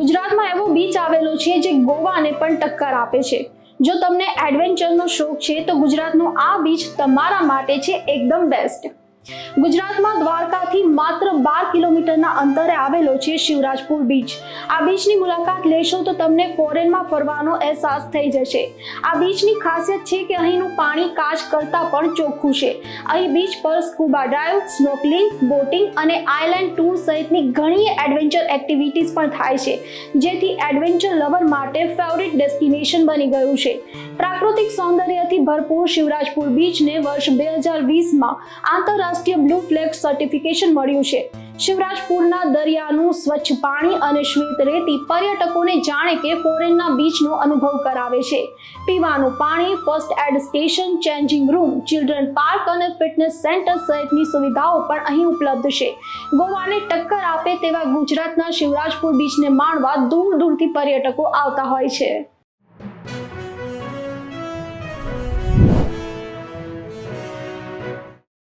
ગુજરાતમાં એવો બીચ આવેલો છે જે ગોવાને પણ ટક્કર આપે છે. જો તમને એડવેન્ચરનો શોખ છે, તો ગુજરાતનો આ બીચ તમારા માટે છે એકદમ બેસ્ટ ગુજરાતમાં દ્વારકાથી માત્ર બાર કિલોમીટરના અંતરે આવેલો છે શિવરાજપુર બીચ આ બીચની મુલાકાત લેશો તો તમને ફોરેનમાં ફરવાનો અહેસાસ થઈ જશે. આ બીચની ખાસિયત છે કે અહીંનું પાણી કાચ કરતાં પણ ચોખ્ખું છે. અહીં બીચ પર સ્કૂબા ડાઇવ સ્નોકલિંગ બોટિંગ અને આઇલેન્ડ ટૂર સહિતની ઘણી એડવેન્ચર એક્ટિવિટીઝ પણ થાય છે. જેથી એડવેન્ચર લવર માટે ફેવરિટ ડેસ્ટિનેશન બની ગયું છે. પ્રાકૃતિક સૌંદર્યથી ભરપૂર શિવરાજપુર બીચને વર્ષ બે હજાર વીસમાં આંતરરાષ્ટ્રીય બ્લુ ફ્લેગ સર્ટિફિકેશન મળ્યું છે. શિવરાજપુરના દરિયાનું સ્વચ્છ પાણી અને શ્વેત રેતી પર્યટકોને જાણે કે ફોરેનના બીચનો અનુભવ કરાવે છે. પીવાનું પાણી first aid station changing room children park અને ફિટનેસ સેન્ટર સહિતની સુવિધાઓ પણ અહીં ઉપલબ્ધ છે. ગોવાને ટક્કર આપે તેવા ગુજરાતના શિવરાજપુર બીચને માણવા દૂર દૂરથી પર્યટકો આવતા હોય છે.